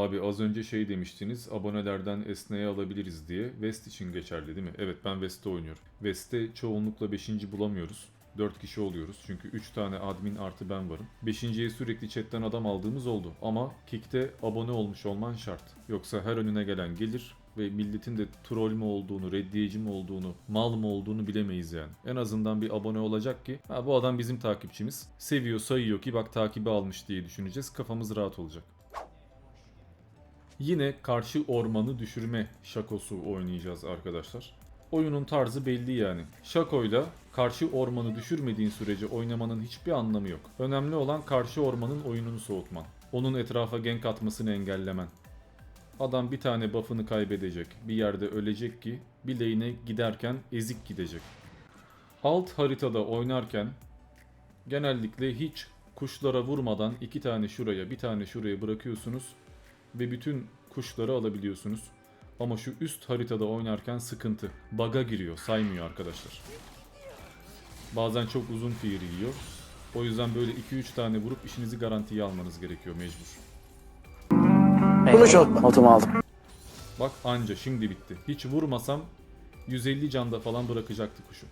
Abi az önce şey demiştiniz abonelerden esneye alabiliriz diye. West için geçerli değil mi? Evet ben West'te oynuyorum. West'te çoğunlukla 5. bulamıyoruz. 4 kişi oluyoruz çünkü 3 tane admin artı ben varım. 5.ye sürekli chatten adam aldığımız oldu ama Kick'te abone olmuş olman şart. Yoksa her önüne gelen gelir ve milletin de troll mü olduğunu, reddiyeci mi olduğunu, mal mı olduğunu bilemeyiz yani. En azından bir abone olacak ki ha, bu adam bizim takipçimiz. Seviyor, sayıyor ki bak takibi almış diye düşüneceğiz. Kafamız rahat olacak. Yine karşı ormanı düşürme şakosu oynayacağız arkadaşlar. Oyunun tarzı belli yani. Şakoyla karşı ormanı düşürmediğin sürece oynamanın hiçbir anlamı yok. Önemli olan karşı ormanın oyununu soğutman. Onun etrafa gank atmasını engellemen. Adam bir tane buff'ını kaybedecek. Bir yerde ölecek ki lane'e giderken ezik gidecek. Alt haritada oynarken genellikle hiç kuşlara vurmadan iki tane şuraya bir tane şuraya bırakıyorsunuz ve bütün kuşları alabiliyorsunuz. Ama şu üst haritada oynarken sıkıntı. Baga giriyor, saymıyor arkadaşlar. Bazen çok uzun fear yiyor. O yüzden böyle 2-3 tane vurup işinizi garantiye almanız gerekiyor mecbur. Olma. Notumu aldım. Bak anca şimdi bitti. Hiç vurmasam 150 canda falan bırakacaktı kuşu.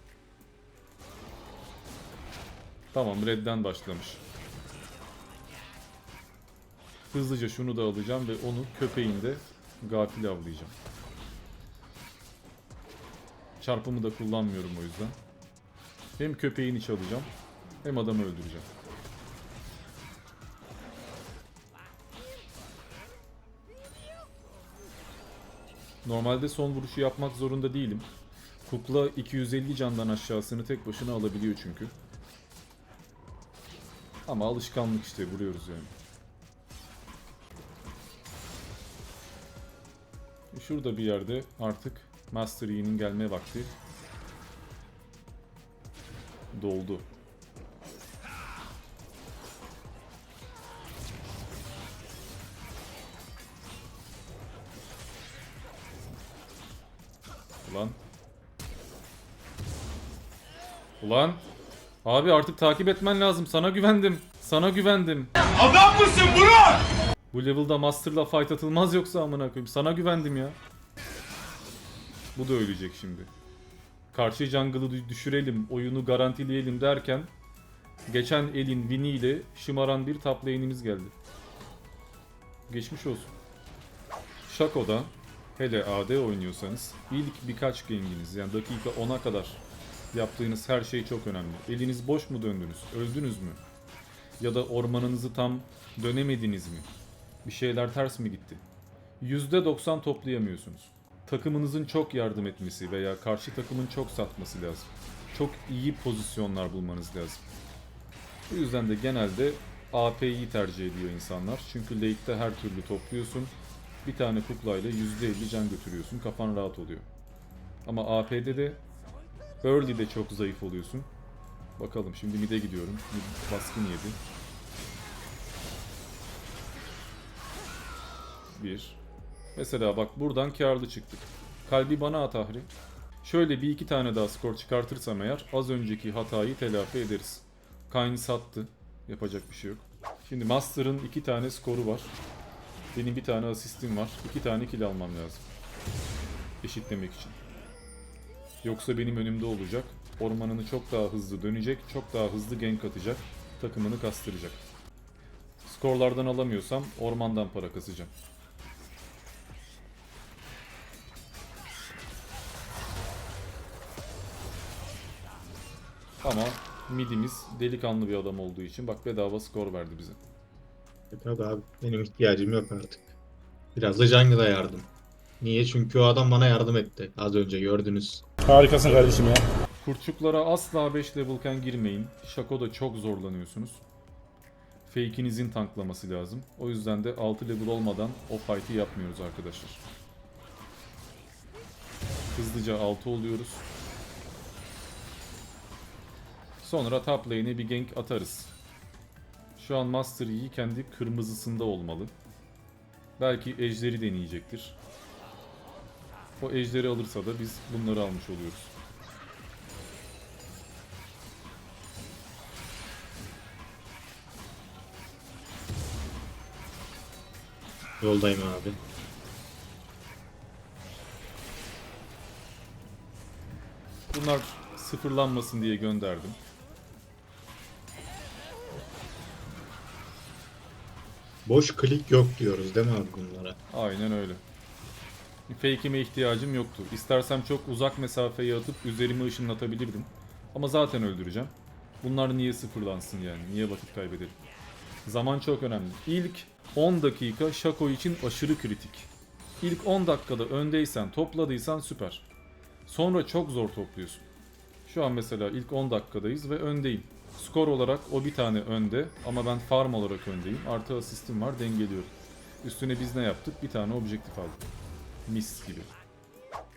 Tamam redden başlamış. Hızlıca şunu da alacağım ve onu köpeğinde gafil avlayacağım. Çarpımı da kullanmıyorum o yüzden. Hem köpeğini çalacağım hem adamı öldüreceğim. Normalde son vuruşu yapmak zorunda değilim. Kukla 250 candan aşağısını tek başına alabiliyor çünkü. Ama alışkanlık işte vuruyoruz yani. Şurada bir yerde artık Master Yi'nin gelme vakti doldu. Ulan. Ulan. Abi artık takip etmen lazım. Sana güvendim. Sana güvendim. Adam mısın Burak? Bu level'da Master'la fight atılmaz yoksa amına koyayım. Sana güvendim ya. Bu da ölecek şimdi. Karşı jungle'ı dü- düşürelim, oyunu garantileyelim derken geçen elin Winnie ile şımaran bir top lane'imiz geldi. Geçmiş olsun. Shaco'da hele AD oynuyorsanız ilk birkaç genginiz yani dakika 10'a kadar yaptığınız her şey çok önemli. Eliniz boş mu döndünüz? Öldünüz mü? Ya da ormanınızı tam dönemediniz mi? Bir şeyler ters mi gitti? %90 toplayamıyorsunuz. Takımınızın çok yardım etmesi veya karşı takımın çok satması lazım. Çok iyi pozisyonlar bulmanız lazım. Bu yüzden de genelde AP'yi tercih ediyor insanlar. Çünkü late'de her türlü topluyorsun. Bir tane kuklayla %50 can götürüyorsun. Kafan rahat oluyor. Ama AP'de de early'de çok zayıf oluyorsun. Bakalım şimdi mid'e gidiyorum. Mid baskın yedi. Bir. Mesela bak buradan karlı çıktık. Kalbi bana at. Şöyle bir iki tane daha skor çıkartırsam eğer az önceki hatayı telafi ederiz. Kayn sattı. Yapacak bir şey yok. Şimdi Master'ın iki tane skoru var. Benim bir tane asistim var. İki tane kill almam lazım. Eşitlemek için. Yoksa benim önümde olacak. Ormanını çok daha hızlı dönecek. Çok daha hızlı gank atacak. Takımını kastıracak. Skorlardan alamıyorsam ormandan para kasacağım. Ama midimiz delikanlı bir adam olduğu için bak bedava skor verdi bize. Tabii abi benim ihtiyacım yok artık. Biraz da jungle'a yardım. Niye? Çünkü o adam bana yardım etti. Az önce gördünüz. Harikasın kardeşim ya. Kurçuklara asla 5 level'ken girmeyin. Şakoda çok zorlanıyorsunuz. Fake'inizin tanklaması lazım. O yüzden de 6 level olmadan o fight'i yapmıyoruz arkadaşlar. Hızlıca 6 oluyoruz. Sonra top lane'e bir gank atarız. Şu an Master Yi kendi kırmızısında olmalı. Belki ejderi deneyecektir. O ejderi alırsa da biz bunları almış oluyoruz. Yoldayım abi. Bunlar sıfırlanmasın diye gönderdim. Boş klik yok diyoruz değil mi bunlara? Aynen öyle. Fake'ime ihtiyacım yoktu. İstersem çok uzak mesafeye atıp üzerime ışınlatabilirdim. Ama zaten öldüreceğim. Bunlar niye sıfırlansın yani? Niye vakit kaybedelim? Zaman çok önemli. İlk 10 dakika Shaco için aşırı kritik. İlk 10 dakikada öndeysen, topladıysan süper. Sonra çok zor topluyorsun. Şu an mesela ilk 10 dakikadayız ve öndeyim. Skor olarak o bir tane önde ama ben farm olarak öndeyim. Artı asistim var dengeliyorum. Üstüne biz ne yaptık? Bir tane objektif aldık. Mis gibi.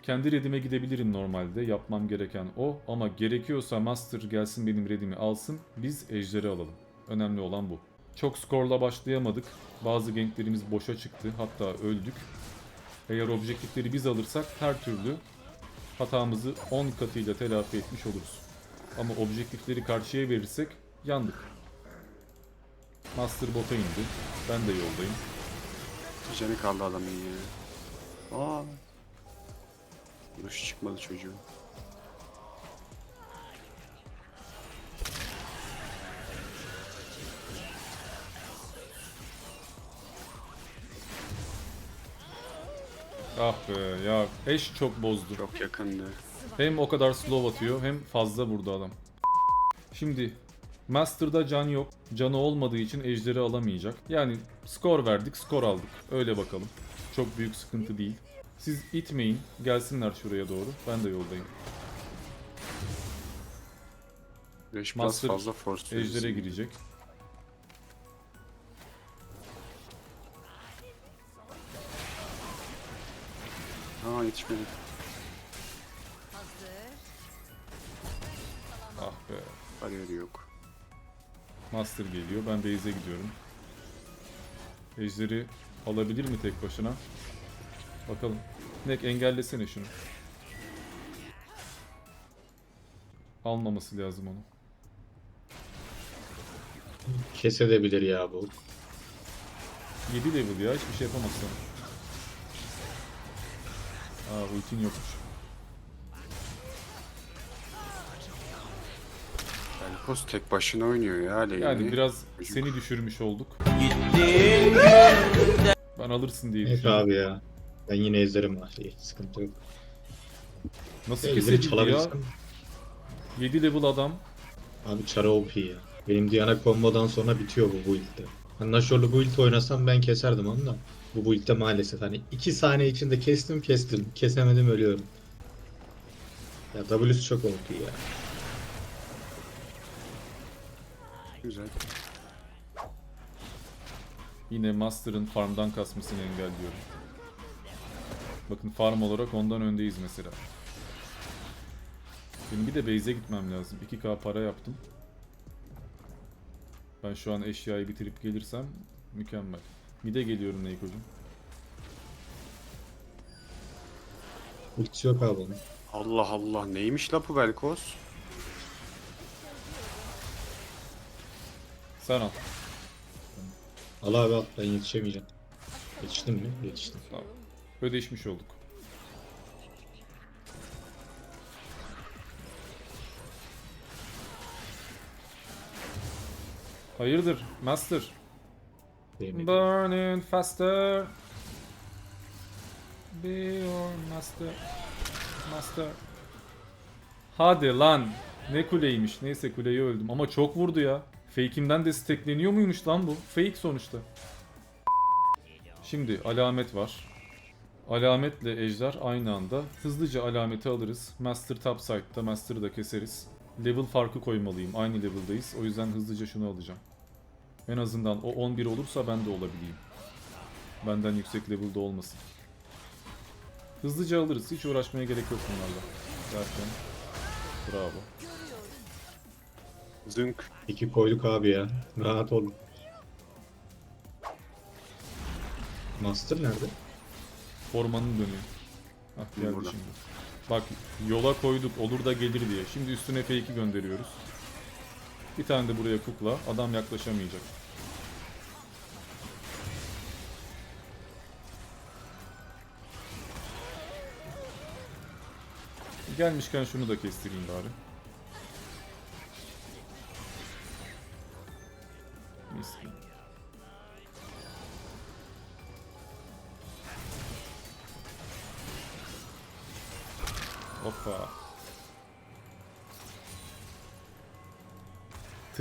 Kendi redime gidebilirim normalde. Yapmam gereken o. Ama gerekiyorsa Master gelsin benim redimi alsın. Biz ejderi alalım. Önemli olan bu. Çok skorla başlayamadık. Bazı ganklerimiz boşa çıktı. Hatta öldük. Eğer objektifleri biz alırsak her türlü hatamızı 10 katıyla telafi etmiş oluruz. Ama objektifleri karşıya verirsek yandık. Master bota indi. Ben de yoldayım. Canı kaldı adamın ya. Aa. Duş çıkmadı çocuğun. Ah be ya eş çok bozdu. Çok yakındı. Hem o kadar slow atıyor hem fazla vurdu adam. Şimdi Master'da can yok. Canı olmadığı için ejderi alamayacak. Yani skor verdik, skor aldık. Öyle bakalım. Çok büyük sıkıntı değil. Siz itmeyin. Gelsinler şuraya doğru. Ben de yoldayım. 5 plus Master fazla force Ejder'e girecek. Aa yetişmedi. Bariyeri yok. Master geliyor. Ben base'e gidiyorum. Ejderi alabilir mi tek başına? Bakalım. Nek engellesene şunu. Almaması lazım onu. Kesedebilir ya bu. 7 level ya hiçbir şey yapamaz sana. Aa ultin yokmuş. Belkos tek başına oynuyor ya lane'i. Yani biraz seni düşürmüş olduk. Ben alırsın diye Evet düşünüyorum. abi ya. Ben yine ezlerim var. Hiç sıkıntı yok. Nasıl Ezleri kesebildi ya? çalabilsem. 7 level adam. Abi çara OP ya. Benim Diana kombodan sonra bitiyor bu build'de. Hani Nashor'lu build oynasam ben keserdim onu da. Bu build'de maalesef hani 2 saniye içinde kestim kestim. Kesemedim ölüyorum. Ya W'su çok OP ya. Güzel. Yine Master'ın farmdan kasmasını engelliyorum. Bakın farm olarak ondan öndeyiz mesela. Benim bir de base'e gitmem lazım. 2k para yaptım. Ben şu an eşyayı bitirip gelirsem mükemmel. Mide geliyorum Neyko'cum. Ultisi yok abi onun. Allah Allah neymiş la bu Belkos? Sen al. Al abi al ben yetişemeyeceğim. Yetiştim mi? Yetiştim. Tamam. Ödeşmiş olduk. Hayırdır Master? Değmedi. Burning faster. Be your master. Master. Hadi lan. Ne kuleymiş. Neyse kuleyi öldüm. Ama çok vurdu ya. Fake'imden de stackleniyor muymuş lan bu? Fake sonuçta. Şimdi alamet var. Alametle ejder aynı anda. Hızlıca alameti alırız. Master top side'da Master'ı da keseriz. Level farkı koymalıyım. Aynı level'dayız. O yüzden hızlıca şunu alacağım. En azından o 11 olursa ben de olabileyim. Benden yüksek level'da olmasın. Hızlıca alırız. Hiç uğraşmaya gerek yok bunlarla. Derken. Bravo. Zünk. İki koyduk abi ya. Rahat olun. Master nerede? Ormanın dönüyor. Ah geldi Burada. şimdi. Bak yola koyduk olur da gelir diye. Şimdi üstüne F2 gönderiyoruz. Bir tane de buraya kukla. Adam yaklaşamayacak. Gelmişken şunu da kestireyim bari.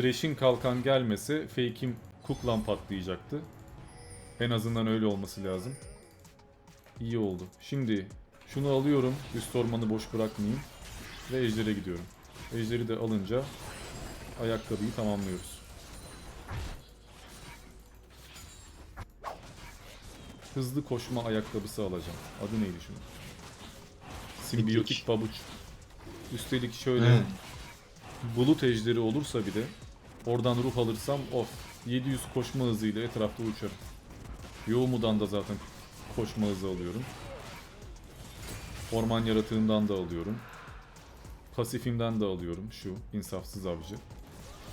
Thresh'in kalkan gelmese fake'im kuklan patlayacaktı. En azından öyle olması lazım. İyi oldu. Şimdi şunu alıyorum. Üst ormanı boş bırakmayayım. Ve ejdere gidiyorum. Ejderi de alınca ayakkabıyı tamamlıyoruz. Hızlı koşma ayakkabısı alacağım. Adı neydi şunun? Simbiyotik pabuç. Üstelik şöyle He. bulut ejderi olursa bir de oradan ruh alırsam of 700 koşma hızıyla etrafta uçarım. Yoğumudan da zaten koşma hızı alıyorum. Orman yaratığından da alıyorum. Pasifimden de alıyorum şu insafsız avcı.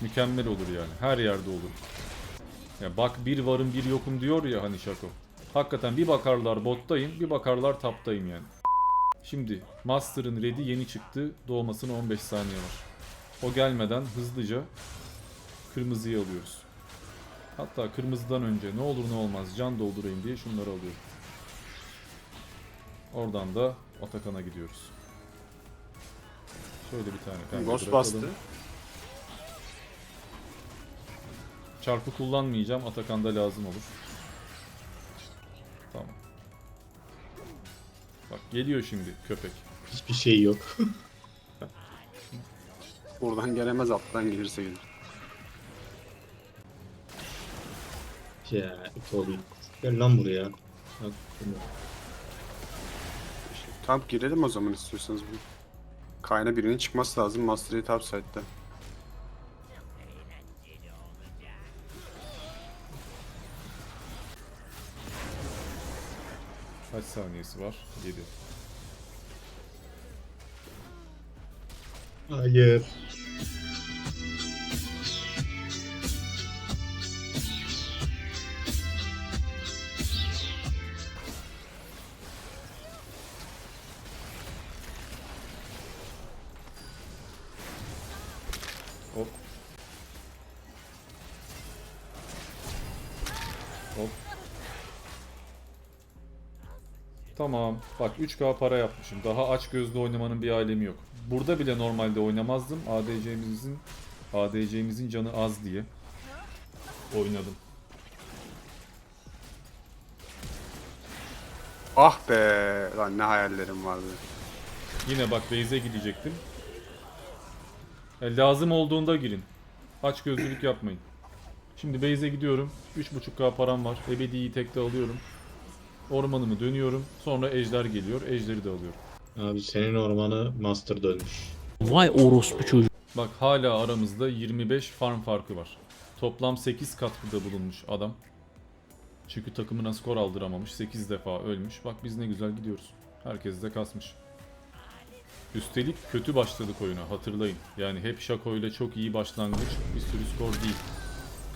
Mükemmel olur yani. Her yerde olur. Ya bak bir varım bir yokum diyor ya hani Şako. Hakikaten bir bakarlar bottayım, bir bakarlar taptayım yani. Şimdi Master'ın ready yeni çıktı. Doğmasına 15 saniye var. O gelmeden hızlıca kırmızıyı alıyoruz. Hatta kırmızıdan önce ne olur ne olmaz can doldurayım diye şunları alıyorum. Oradan da Atakan'a gidiyoruz. Şöyle bir tane pembe Ghost bastı. Çarpı kullanmayacağım. Atakan'da lazım olur. Tamam. Bak geliyor şimdi köpek. Hiçbir şey yok. Buradan gelemez alttan gelirse gelir. Ya Toby. Gel lan buraya. Bak, tam girelim o zaman istiyorsanız. Bir Kayna birinin çıkması lazım. Mastery top side'de. Kaç saniyesi var? 7. Hayır. Tamam. Bak 3K para yapmışım. Daha aç gözlü oynamanın bir alemi yok. Burada bile normalde oynamazdım. ADC'mizin ADC'mizin canı az diye oynadım. Ah be! Lan ne hayallerim vardı. Yine bak base'e gidecektim. E, lazım olduğunda girin. Aç gözlülük yapmayın. Şimdi base'e gidiyorum. 3.5k param var. Ebedi'yi tekte alıyorum. Ormanımı dönüyorum. Sonra ejder geliyor. Ejderi de alıyorum. Abi senin ormanı master dönmüş. Vay orospu çocuğu. Bak hala aramızda 25 farm farkı var. Toplam 8 katkıda bulunmuş adam. Çünkü takımına skor aldıramamış. 8 defa ölmüş. Bak biz ne güzel gidiyoruz. Herkes de kasmış. Üstelik kötü başladık oyuna hatırlayın. Yani hep Şako ile çok iyi başlangıç bir sürü skor değil.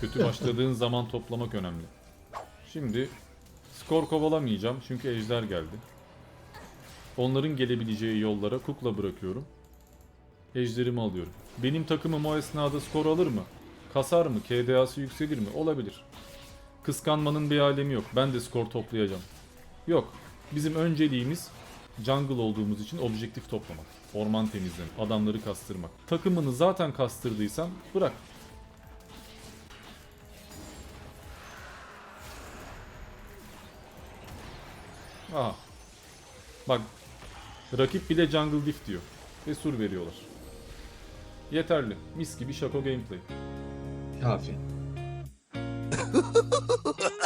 Kötü başladığın zaman toplamak önemli. Şimdi skor kovalamayacağım çünkü ejder geldi. Onların gelebileceği yollara kukla bırakıyorum. Ejderimi alıyorum. Benim takımım o esnada skor alır mı? Kasar mı? KDA'sı yükselir mi? Olabilir. Kıskanmanın bir alemi yok. Ben de skor toplayacağım. Yok. Bizim önceliğimiz jungle olduğumuz için objektif toplamak. Orman temizlemek, adamları kastırmak. Takımını zaten kastırdıysan bırak. Aha. Bak rakip bile jungle diff diyor. Ve sur veriyorlar. Yeterli. Mis gibi Shaco gameplay. Kafi.